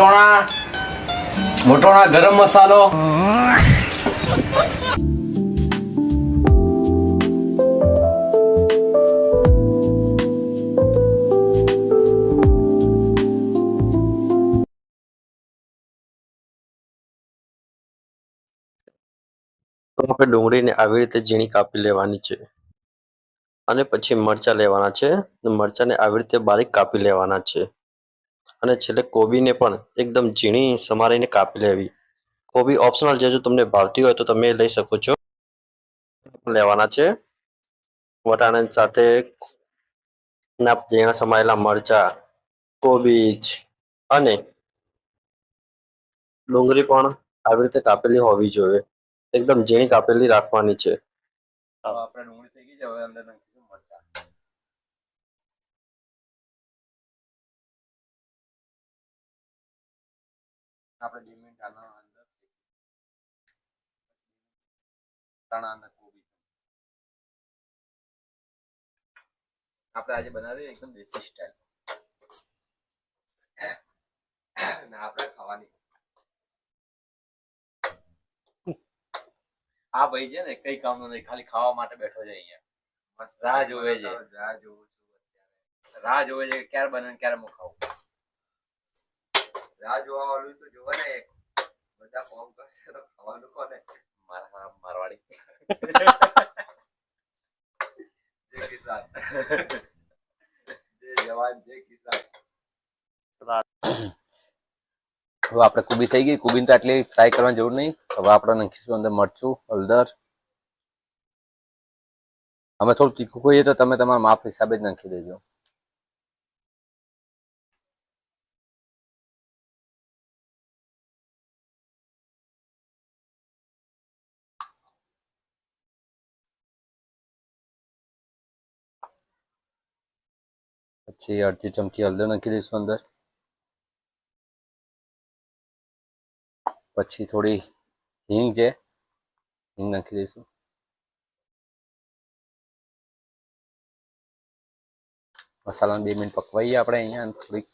વટોણા વટોણા ગરમ મસાલો. આપણે ડુંગળીને આવી રીતે ઝીણી કાપી લેવાની છે. અને પછી મરચાં લેવાના છે. મરચાંને આવી રીતે બારીક કાપી લેવાના છે. અને છેલ્લે કોબીને પણ એકદમ ઝીણી સમારીને કાપી લેવી. કોબી ઓપ્શનલ છે, જો તમને ભાવતી હોય તો તમે લઈ શકો છો. લેવાના છે. વટાણા સાથે ઝીણા સમાયેલા મરચાં, કોબીજ અને ડુંગળી પણ આવી રીતે કાપેલી હોવી જોઈએ. એકદમ ઝીણી કાપેલી રાખવાની છે. આપણે ડુંગળી થઈ ગઈ છે, હવે અંદર આપણે બે મિનિટ આના અંદર ધાણા અને કોબી આપણે આજે બનાવીએ એકદમ દેશી સ્ટાઇલ ને આપણે ખાવાની. આ ભાઈ છે ને કઈ કામનો નહીં ખાલી ખાવા માટે બેઠો છે અહીંયા. મસ્ત રાહ જોવે છે. રાહ જોવું છું રાહ જોવે છે ક્યારે બને ને ક્યારે હું ખાઉં રાહ જોવા વાળું તો જોવે ને બધા ફોન કરશે તો ખાવાનું કોને? મારા મારવાડી. જય કિસાન. જય જવાન જય કિસાન. હવે આપણે કુબી થઈ ગઈ. કુબીને તો આટલી ફ્રાય કરવાની જરૂર નહીં. હવે આપણે નાખીશું અંદર મરચું હળદર. અમે થોડું તીખું કહીએ તો તમે તમારા માપ હિસાબે જ નાખી દેજો. પછી અડધી ચમચી હળદર નાખી દઈશું અંદર. પછી થોડી હિંગ છે, હિંગ નાખી દઈશું. મસાલાને બે મિનિટ પકવાઈએ આપણે અહીંયા થોડીક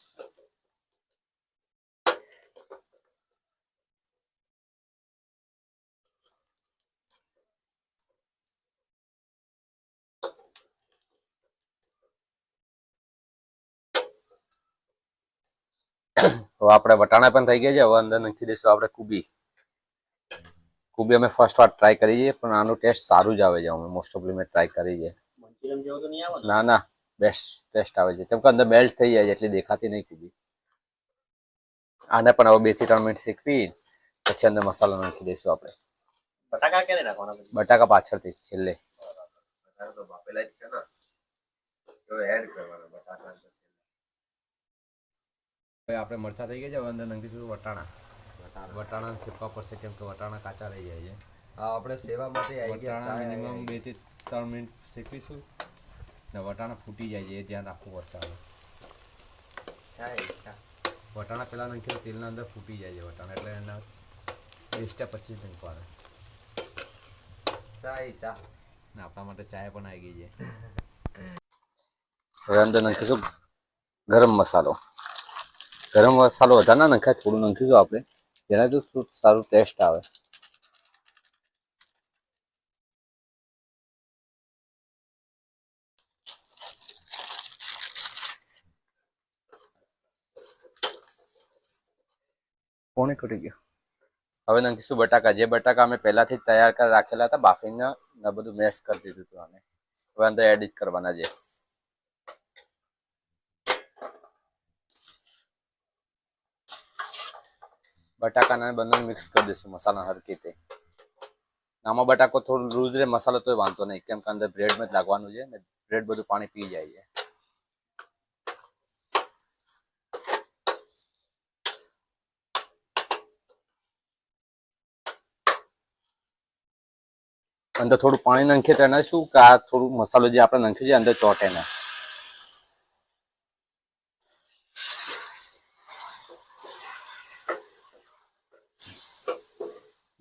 હવે આપણે વટાણા પણ થઈ ગયા છે. હવે અંદર નાખી દઈશું આપણે કુબી. કુબી અમે ફર્સ્ટ વાર ટ્રાય કરી છે પણ આનું ટેસ્ટ સારું જ આવે છે. અમે મોસ્ટ ઓફલી મેં ટ્રાય કરી છે. તો ના? ના બેસ્ટ ટેસ્ટ આવે છે. કેમ કે અંદર મેલ્ટ થઈ જાય છે એટલે દેખાતી નહીં કુબી. આને પણ હવે બેથી ત્રણ મિનિટ શેકવી પછી અંદર મસાલો નાખી દઈશું આપણે. બટાકા ક્યારે નાખવાના બટાકા પાછળથી છેલ્લે. બટાકા તો બાફેલા જ છે ને. એડ કરવાના બટાકા હવે આપણે મરચા થઈ ગયા છે અંદર નાખીશું વટાણા. વટાણા. શેકવા પડશે કેમ કે વટાણા કાચા રહી જાય છે. આપણે સેવા માટે આવી ગયા મિનિમમ બેથી ત્રણ મિનિટ શેકીશું ને વટાણા ફૂટી જાય છે એ ધ્યાન રાખવું પડશે વટાણા પહેલાં નાખીએ તેલના અંદર ફૂટી જાય છે વટાણા એટલે એના વીસટા પચીસ મિનિટ પાડે ને આપણા માટે ચાય પણ આવી ગઈ છે. હવે અંદર નાખીશું ગરમ મસાલો. ગરમ મસાલો વધારે ના નખાય થોડું નાખીશું આપણે. જેનાથી શું સારું ટેસ્ટ આવે. કોણે ખૂટી ગયો. હવે નાખીશું બટાકા. જે બટાકા અમે પહેલાથી તૈયાર કરી રાખેલા હતા બાફીને ને બધું મેશ કરી દીધું હતું અમે હવે અંદર એડ જ કરવાના છે. બટાકાને બંને મિક્સ કરી દઈશું મસાલા હરકી રીતે. આમાં બટાકો થોડું લૂઝ રહે, મસાલો તોય વાંધો નહીં. કેમ કે અંદર બ્રેડમાં જ લાગવાનું છે ને બ્રેડ બધું પાણી પી જાય છે. અંદર થોડું પાણી નાખીએ તો એને શું કે આ થોડું મસાલો જે આપણે નાખ્યું છે અંદર ચોટે ના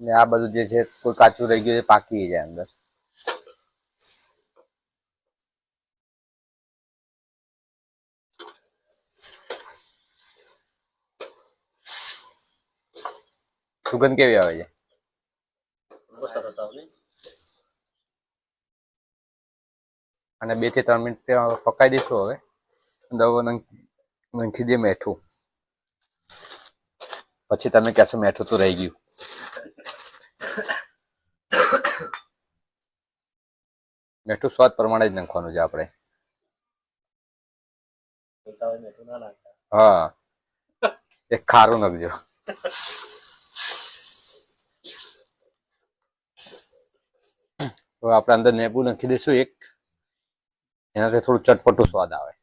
ને આ બધું જે છે, કોઈ કાચું રહી ગયું છે, પાકી જાય અંદર. સુગંધ કેવી આવે છે? અને બેથી ત્રણ મિનિટ પકાવી દઈશું હવે. દવો નંખી દે મેઠું. પછી તમે કહેશો મેઠું તો રહી ગયું. મેઠું સ્વાદ પ્રમાણે જ નાખવાનું છે આપણે. હા. એક ખારું નાખજો. હવે આપણે અંદર નેબુ નાખી દઈશું એક. એનાથી થોડું ચટપટું સ્વાદ આવે.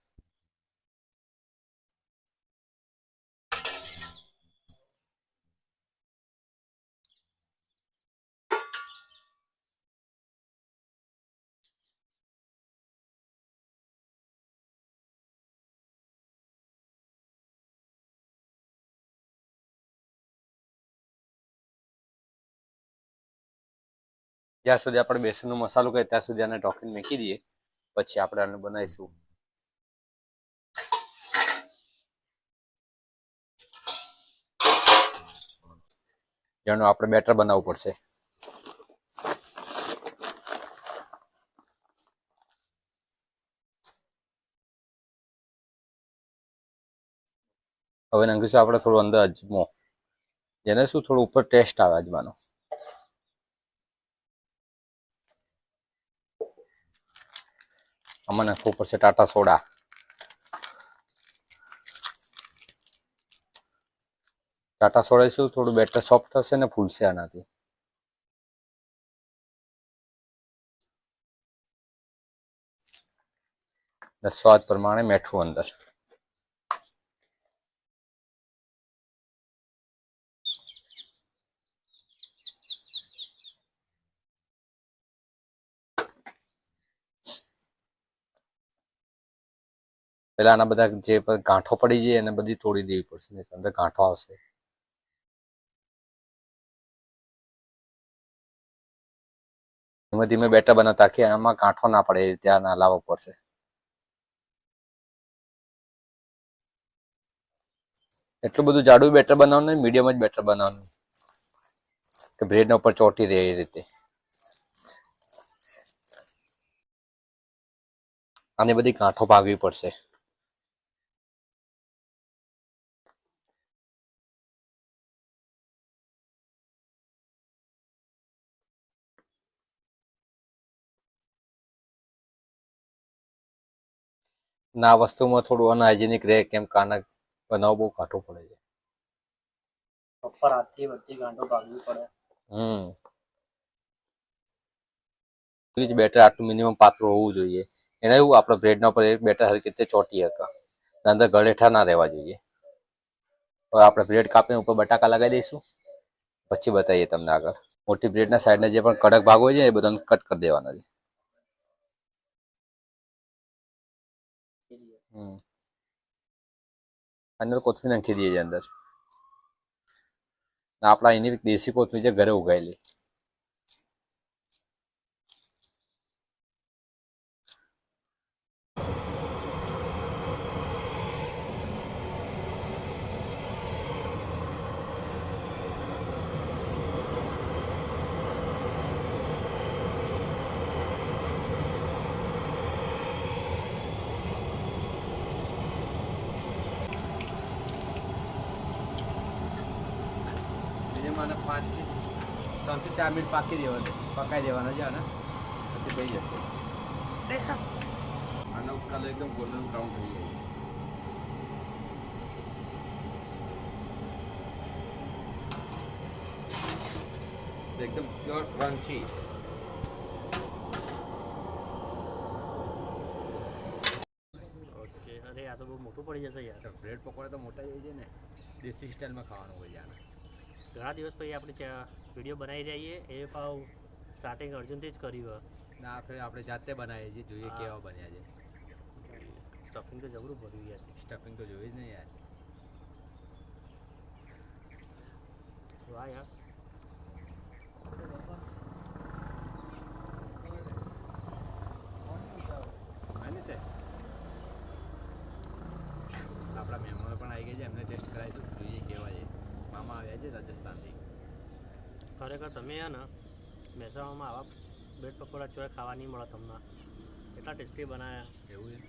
જ્યાં સુધી આપણે બેસનનો મસાલો કરીએ ત્યાં સુધી આને ટોકીને મૂકી દઈએ. પછી આપણે આને બનાવીશું. જેનું આપણે બેટર બનાવવું પડશે. હવે નાખીશું આપણે થોડું અંદર અજમો જેને શું થોડું ઉપર ટેસ્ટ આવે અજમાનો આમાં નાખવું પડશે? ટાટા સોડા. ટાટા સોડા શું? થોડું બેટર સોફ્ટ થશે ને ફૂલશે આનાથી. ને સ્વાદ પ્રમાણે મીઠું અંદર. પેલા આના બધા જે ગાંઠો પડી જાય એને બધી તોડી દેવી પડશે, નહીં અંદર ગાંઠો આવશે. ધીમે ધીમે બેટર બનાવતા કે આમાં ગાંઠો ના પડે ત્યાં ના લાવવો પડશે. એટલું બધું જાડું બેટર બનાવવાનું મીડિયમ જ બેટર બનાવવાનું. કે બ્રેડના ઉપર ચોટી રહે એ રીતે. આની બધી ગાંઠો ભાગવી પડશે. ના વસ્તુમાં થોડું અનહાઇજેનિક રહે કેમ કે આના બનાવવું બહુ કાઠું પડે છે. ઉપર હાથથી બધી ગાંઠો ભાગવી પડે. હમ. જ બેટર આટલું મિનિમમ પાતળું હોવું જોઈએ. એને એવું આપણે બ્રેડના ઉપર બેટર હરકી રીતે ચોટી હકા અંદર ગળેઠા ના રહેવા જોઈએ. હવે આપણે બ્રેડ કાપીને ઉપર બટાકા લગાવી દઈશું. પછી બતાવીએ તમને આગળ. મોટી બ્રેડના સાઈડના જે પણ કડક ભાગ હોય છે એ બધાને કટ કરી દેવાના છે. અંદર કોથમીર નાખી દઈએ અંદર. આપણા એની દેશી કોથમીર છે ઘરે ઉગાયેલી મને પાંચથી ત્રણથી ચાર મિનિટ પાકી દેવાનું પકાઈ દેવાના છે ને પછી થઈ જશે. આનો કલર એકદમ ગોલ્ડન બ્રાઉન થઈ જાય એકદમ પ્યોર ક્રન્ચી ઓકે અરે આ તો બહુ મોટું પડી જશે યાર. બ્રેડ પકોડા તો મોટા જ હોય છે ને. દેશી સ્ટાઇલમાં ખાવાનું હોય છે આને. ઘણા દિવસ પછી આપણે વીડિયો બનાવી જઈએ એ ભાવ સ્ટાર્ટિંગ અર્જુનથી જ કર્યું ના આપણે આપણે જાતે બનાવીએ છીએ. જોઈએ કેવા બન્યા છે. સ્ટફિંગ તો જબરું ભર્યું યાર. સ્ટફિંગ તો જોઈ જ નહીં યાર. વાહ યાર. આપણા મહેમાનો પણ આવી ગયા છે. એમને ટેસ્ટ કરાવીશું જોઈએ કેવા છે મામા આવ્યા છે રાજસ્થાનથી. ખરેખર તમે હે ને મહેસાણામાં આવા બ્રેડ પકોડા ચોય ખાવા નહીં મળે તમને. એટલા ટેસ્ટી બનાવ્યા એવું છે?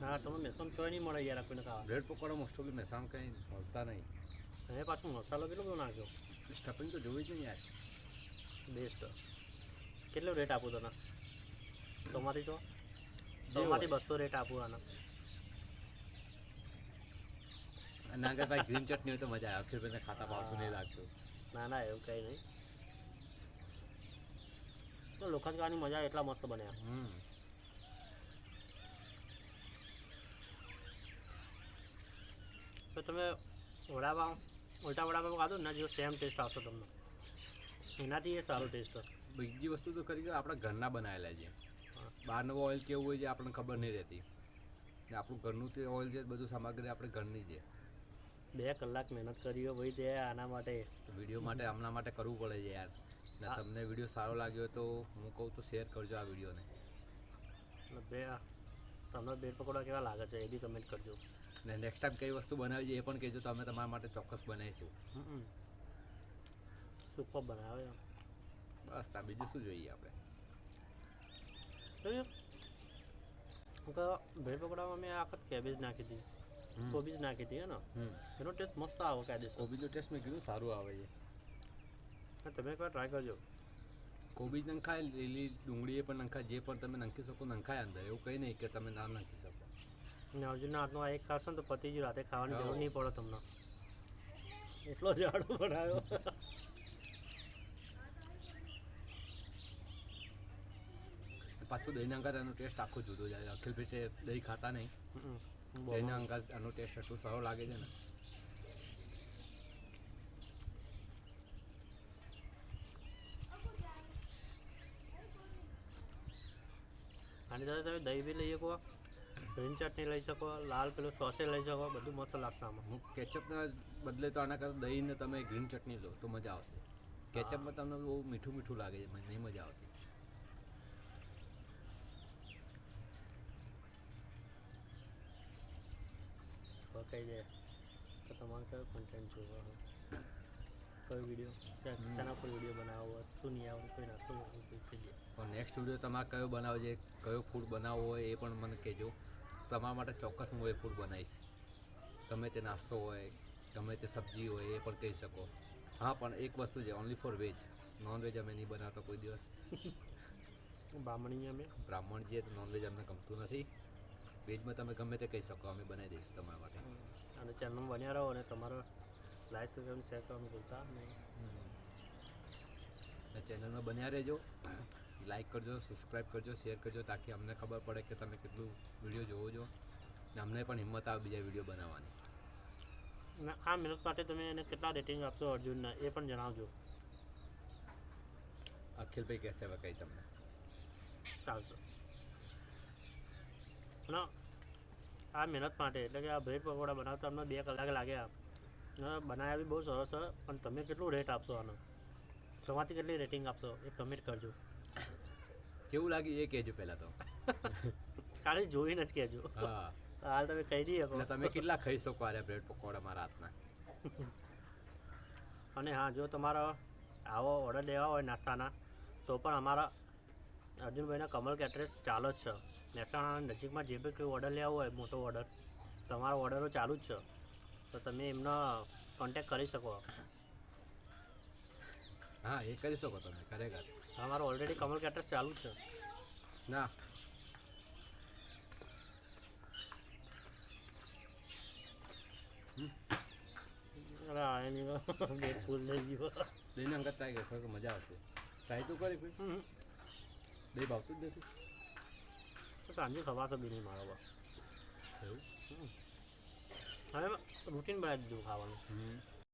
હા તમે મહેસાણ ચોય નહીં મળે યાર આપણને ખાવા. બ્રેડ પકોડા મોસ્ટ ઓફલી મહેસાણ કંઈ મળતા નહીં. અને પાછું મસાલો કેટલો બધો નાખ્યો? સ્ટફિંગ તો જોવી જ નહીં યાર. બેસ્ટ કેટલો રેટ આપું તને? સોમાંથી છો જે સોમાંથી બસો રેટ આપું આના. અને આગળ ભાઈ ગ્રીન ચટણી હોય તો મજા આવે. અખિલભાઈને ખાતા ભાવતું નહીં લાગતું. ના ના એવું કંઈ નહીં. તો લોખંડ ખાવાની મજા એટલા મસ્ત બન્યા હમ. તો તમે વડાપાઉં ઉલટા વડાપાઉં ખાધો ને જો સેમ ટેસ્ટ આવશે તમને. એનાથી એ સારો ટેસ્ટ બીજી વસ્તુ તો ખરી આપણા ઘરના બનાવેલા છે. બહારનું ઓઇલ કેવું હોય છે આપણને ખબર નહીં રહેતી. આપણું ઘરનું તે ઓઇલ છે બધું સામગ્રી આપણે ઘરની છે. બે કલાક મહેનત કરી હોય તે આના માટે. વીડિયો માટે હમણાં માટે કરવું પડે છે યાર. ને તમને વીડિયો સારો લાગ્યો તો હું કહું તો શેર કરજો આ વિડીયોને. બે તમને બેડ પકોડા કેવા લાગે છે એ બી કમેન્ટ કરજો. ને નેક્સ્ટ ટાઈમ કઈ વસ્તુ બનાવી છે એ પણ કહેજો તો અમે તમારા માટે ચોક્કસ બનાવીશું. સુપર બનાવે બસ આ બીજું શું જોઈએ આપણે? ભેળ પકોડામાં મેં આખત કેબેજ નાખી હતી. કોબીજ નાખી હતી ને? એનો ટેસ્ટ મસ્ત આવે કાયદેસર. કોબીજનો ટેસ્ટ મેં કીધું સારું આવે છે તમે એકવાર ટ્રાય કરજો. કોબીજ નંખાય લીલી ડુંગળી એ પણ નંખાય જે પણ તમે નંખી શકો નંખાય અંદર. એવું કંઈ નહીં કે તમે ના નાખી શકો. અને અર્જુનના હાથનો આ એક ખાશો ને તો પતિ જ રાતે ખાવાની જરૂર નહીં પડે તમને. એટલો જાડો બનાવ્યો. પાછું દહીં એનો ટેસ્ટ આખો જુદો જાય. અખિલ ભાઈ તે દહીં ખાતા નહીં. હમ. અંગાજ આનો ટેસ્ટ એટલો સારો લાગે છે ને. આની સાથે તમે દહીં બી લઈ શકો ગ્રીન ચટણી લઈ શકો લાલ પેલું સોસે લઈ શકો બધું મસ્ત લાગશે આમાં. હું કેચઅપના બદલે તો આના કરતાં દહીંને તમે ગ્રીન ચટણી લો તો મજા આવશે. કેચઅપમાં તમને બહુ મીઠું મીઠું લાગે છે મને નહીં મજા આવતી. કહી દે તો તમારે કયો કન્ટેન્ટ જોવો હોય? કયો વીડિયો શાના પર વીડિયો બનાવવો હોય? શું નહીં આવડે? કોઈ નાસ્તો પણ નેક્સ્ટ વીડિયો તમારે કયો બનાવો છે? કયો ફૂડ બનાવવો હોય એ પણ મને કહેજો. તમારા માટે ચોક્કસ હું એ ફૂડ બનાવીશ. ગમે તે નાસ્તો હોય ગમે તે સબ્જી હોય એ પણ કહી શકો. હા પણ એક વસ્તુ છે ઓનલી ફોર વેજ નોનવેજ અમે નહીં બનાવતા કોઈ દિવસ. બ્રાહ્મણી અમે? બ્રાહ્મણ છીએ તો નોનવેજ અમને ગમતું નથી. વેજમાં તમે ગમે તે કહી શકો અમે બનાવી દઈશું તમારા માટે. અને ચેનલમાં બન્યા રહો અને તમારો લાઈક સબસ્ક્રાઈબ શેર કરવાનું ભૂલતા નહીં. ને ચેનલમાં બન્યા રહેજો. લાઈક કરજો સબસ્ક્રાઈબ કરજો શેર કરજો તાકી અમને ખબર પડે કે તમે કેટલું વીડિયો જોવો છો. ને અમને પણ હિંમત આવે બીજા વીડિયો બનાવવાની. અને આ મહેનત માટે તમે એને કેટલા રેટિંગ આપશો અર્જુનના એ પણ જણાવજો. અખિલભાઈ કહેશે હવે કંઈ તમને. ચાલશો. અને આ મહેનત માટે એટલે કે આ બ્રેડ પકોડા બનાવતા અમને બે કલાક લાગ્યા. અને બનાવ્યા બી બહુ સરસ છે પણ તમે કેટલું રેટ આપશો આનો? તમારથી કેટલી રેટિંગ આપશો? એ કમેન્ટ કરજો. કેવું લાગ્યું એ કહેજો પહેલાં તો. કાલે જોઈને જ કહેજો. હા. હાલ તમે કહી દઈએ એટલે તમે કેટલા ખાઈ શકો આ બ્રેડ પકોડામાં રાતના? અને હા જો તમારો આવો ઓર્ડર લેવા હોય નાસ્તાના તો પણ અમારા અર્જુનભાઈના કમલ કેટરેસ ચાલો જ છે. મહેસાણા નજીકમાં જે બી કોઈ ઓર્ડર લેવો હોય મોટો ઓર્ડર તમારો ઓર્ડરો ચાલુ જ છે. તો તમે એમનો કોન્ટેક કરી શકો. હા એ કરી શકો તમે ખરેખર. અમારો ઓલરેડી કમલ કેટર્સ ચાલુ છે. ના. દહીંના અંગત ટ્રાય કરશો મજા આવશે. ટ્રાય તો કરી દહીં ભાવતું જ નથી. સાંજે તો બી નહીં મારો બસ હવે રૂટીન બનાવી દીધું ખાવાનું. હમ.